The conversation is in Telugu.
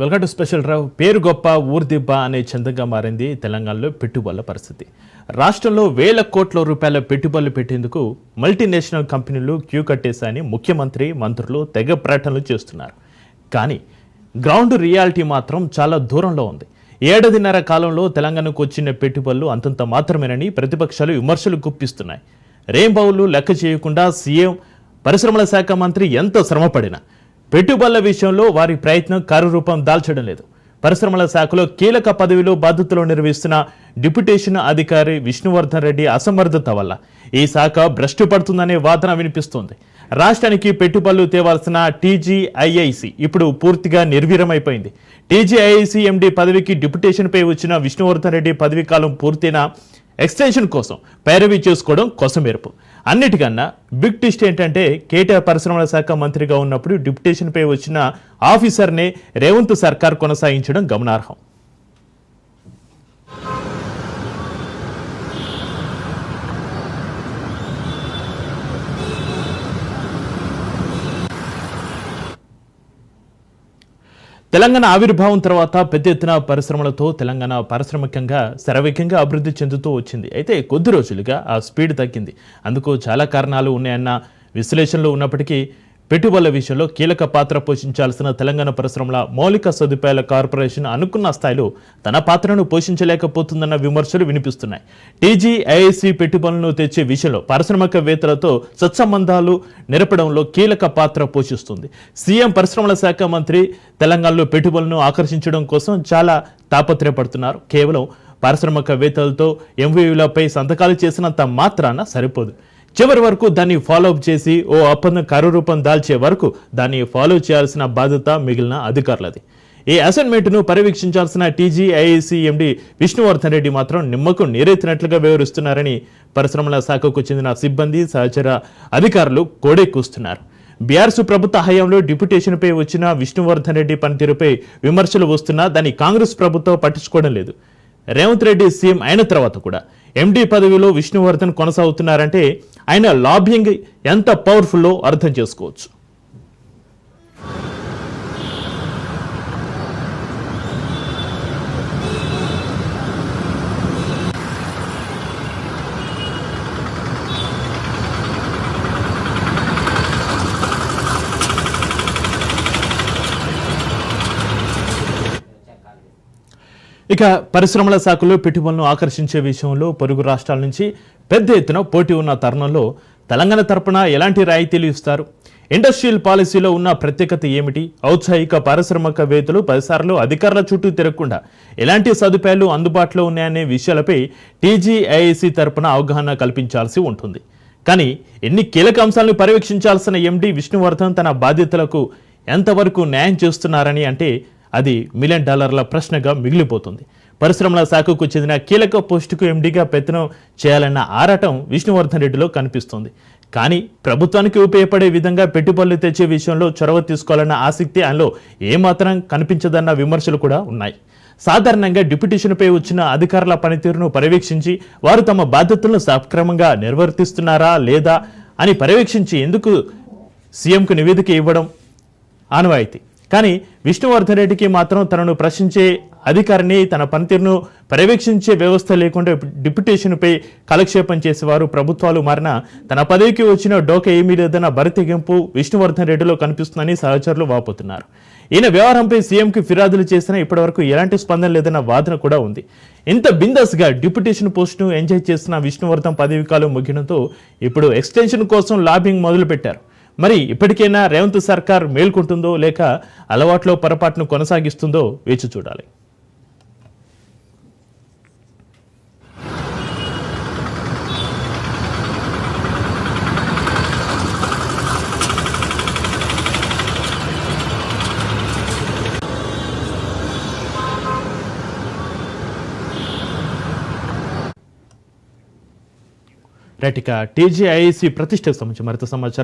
వెల్కమ్ టు స్పెషల్ రావు పేరు గొప్ప ఊర్దిబ్బ అనే చందంగా మారింది తెలంగాణలో పెట్టుబడుల పరిస్థితి. రాష్ట్రంలో వేల కోట్ల రూపాయల పెట్టుబడులు పెట్టేందుకు మల్టీనేషనల్ కంపెనీలు క్యూ కట్టేశాయని ముఖ్యమంత్రి మంత్రులు తెగ ప్రకటనలు చేస్తున్నారు. కానీ గ్రౌండ్ రియాలిటీ మాత్రం చాలా దూరంలో ఉంది. ఏడాదిన్నర కాలంలో తెలంగాణకు వచ్చిన పెట్టుబడులు అంతంత మాత్రమేనని ప్రతిపక్షాలు విమర్శలు గుప్పిస్తున్నాయి. రేంబావులు లెక్క చేయకుండా సీఎం పరిశ్రమల శాఖ మంత్రి ఎంత శ్రమపడినా పెట్టుబడుల విషయంలో వారి ప్రయత్నం కరురూపం దాల్చడం లేదు. పరిశ్రమల శాఖలో కీలక పదవిలో బాధ్యతలు నిర్వహిస్తున్న డిప్యుటేషన్ అధికారి విష్ణువర్ధన్ రెడ్డి అసమర్థత వల్ల ఈ శాఖ భ్రష్టు పడుతుందనే వాదన వినిపిస్తోంది. రాష్ట్రానికి పెట్టుబడులు తేవాల్సిన టీజీఐఐసి ఇప్పుడు పూర్తిగా నిర్వీరమైపోయింది టీజీఐఐసి ఎండి పదవికి డిప్యుటేషన్పై వచ్చిన విష్ణువర్ధన్ రెడ్డి పదవీకాలం పూర్తయిన ఎక్స్టెన్షన్ కోసం పైరవీ చేసుకోవడం కొసమెరుపు అన్నిటికన్నా బిగ్ టెస్ట్ ఏంటంటే కేటీఆర్ పరిశ్రమల శాఖ మంత్రిగా ఉన్నప్పుడు డిప్యుటేషన్పై వచ్చిన ఆఫీసర్నే రేవంత్ సర్కార్ కొనసాగించడం గమనార్హం. తెలంగాణ ఆవిర్భావం తర్వాత పెద్ద ఎత్తున పరిశ్రమలతో తెలంగాణ పారిశ్రామికంగా శరవేగంగా అభివృద్ధి చెందుతూ వచ్చింది. అయితే కొద్ది రోజులుగా ఆ స్పీడ్ తగ్గింది. అందుకు చాలా కారణాలు ఉన్నాయన్న విశ్లేషణలు ఉన్నప్పటికీ పెట్టుబడుల విషయంలో కీలక పాత్ర పోషించాల్సిన తెలంగాణ పరిశ్రమల మౌలిక సదుపాయాల కార్పొరేషన్ అనుకున్న స్థాయిలో తన పాత్రను పోషించలేకపోతుందన్న విమర్శలు వినిపిస్తున్నాయి. టీజీఐఐసి పెట్టుబడులను తెచ్చే విషయంలో పారిశ్రామికవేత్తలతో సత్సంబంధాలు నిరపడంలో కీలక పాత్ర పోషిస్తుంది. సీఎం పరిశ్రమల శాఖ మంత్రి తెలంగాణలో పెట్టుబడులను ఆకర్షించడం కోసం చాలా తాపత్రయపడుతున్నారు. కేవలం పారిశ్రామికవేత్తలతో ఎంవీలపై సంతకాలు చేసినంత మాత్రాన సరిపోదు. చివరి వరకు దాన్ని ఫాలోఅప్ చేసి ఓ ఒప్పందం కార్యరూపం దాల్చే వరకు దాన్ని ఫాలో చేయాల్సిన బాధ్యత మిగిలిన అధికారులది. ఈ అసైన్మెంట్ను పర్యవేక్షించాల్సిన టీజీఐసి ఎండి విష్ణువర్ధన్ రెడ్డి మాత్రం నిమ్మకు నీరెత్తినట్లుగా వివరిస్తున్నారని పరిశ్రమల శాఖకు చెందిన సిబ్బంది సహచర అధికారులు కోడెక్కుస్తున్నారు బీఆర్ఎస్ ప్రభుత్వ హయాంలో డిప్యుటేషన్పై వచ్చిన విష్ణువర్ధన్ రెడ్డి పనితీరుపై విమర్శలు వస్తున్నా దాన్ని కాంగ్రెస్ ప్రభుత్వం పట్టించుకోవడం లేదు. రేవంత్ రెడ్డి సీఎం అయిన తర్వాత కూడా ఎండీ పదవిలో విష్ణువర్ధన్ కొనసాగుతున్నారంటే ఆయన లాబింగ్ ఎంత పవర్ఫుల్లో అర్థం చేసుకోవచ్చు. ఇక పరిశ్రమల శాఖలో పెట్టుబడులను ఆకర్షించే విషయంలో పొరుగు రాష్ట్రాల నుంచి పెద్ద ఎత్తున పోటీ ఉన్న తరుణంలో తెలంగాణ తరపున ఎలాంటి రాయితీలు ఇస్తారు ఇండస్ట్రియల్ పాలసీలో ఉన్న ప్రత్యేకత ఏమిటి? ఔత్సాహిక పారిశ్రామికవేత్తలు పదిసార్లు అధికారుల చుట్టూ తిరగకుండా ఎలాంటి సదుపాయాలు అందుబాటులో ఉన్నాయనే విషయాలపై టీజీఐఐసి తరపున అవగాహన కల్పించాల్సి ఉంటుంది. కానీ ఎన్ని కీలక అంశాలను పర్యవేక్షించాల్సిన ఎండి విష్ణువర్ధన్ తన బాధ్యతలకు ఎంతవరకు న్యాయం చేస్తున్నారని అంటే అది మిలియన్ డాలర్ల ప్రశ్నగా మిగిలిపోతుంది. పరిశ్రమల శాఖకు చెందిన కీలక పోస్టుకు ఎండీగా పెత్తనం చేయాలన్న ఆరాటం విష్ణువర్ధన్ రెడ్డిలో కనిపిస్తుంది. కానీ ప్రభుత్వానికి ఉపయోగపడే విధంగా పెట్టుబడులు తెచ్చే విషయంలో చొరవ తీసుకోవాలన్న ఆసక్తి ఆయనలో ఏమాత్రం కనిపించదన్న విమర్శలు కూడా ఉన్నాయి. సాధారణంగా డిప్యూటేషన్పై వచ్చిన అధికారుల పనితీరును పర్యవేక్షించి వారు తమ బాధ్యతలను సక్రమంగా నిర్వర్తిస్తున్నారా లేదా అని పర్యవేక్షించి ఎందుకు సీఎంకు నివేదిక ఇవ్వడం ఆనవాయితీ. కానీ విష్ణువర్ధన్ రెడ్డికి మాత్రం తనను ప్రశ్నించే అధికారిని తన పనితీరును పర్యవేక్షించే వ్యవస్థ లేకుండా డిప్యుటేషన్పై కాలక్షేపం చేసేవారు. ప్రభుత్వాలు మారిన తన పదవికి వచ్చిన డోక ఏమీ లేదన్న బరితెగింపు విష్ణువర్ధన్ రెడ్డిలో కనిపిస్తుందని సహచరులు వాపోతున్నారు. ఈయన వ్యవహారంపై సీఎంకి ఫిర్యాదులు చేసినా ఇప్పటివరకు ఎలాంటి స్పందన లేదన్న వాదన కూడా ఉంది. ఇంత బిందస్గా డిప్యుటేషన్ పోస్టును ఎంజాయ్ చేస్తున్న విష్ణువర్ధన్ పదవి కాలం ముగియడంతో ఇప్పుడు ఎక్స్టెన్షన్ కోసం లాబింగ్ మొదలుపెట్టారు. మరి ఇప్పటికైనా రేవంత్ సర్కార్ మేల్కొంటుందో లేక అలవాట్లో పొరపాటును కొనసాగిస్తుందో వేచి చూడాలి. రైట్ ఇక టీజీఐసి ప్రతిష్టకు సంబంధించి మరింత సమాచారం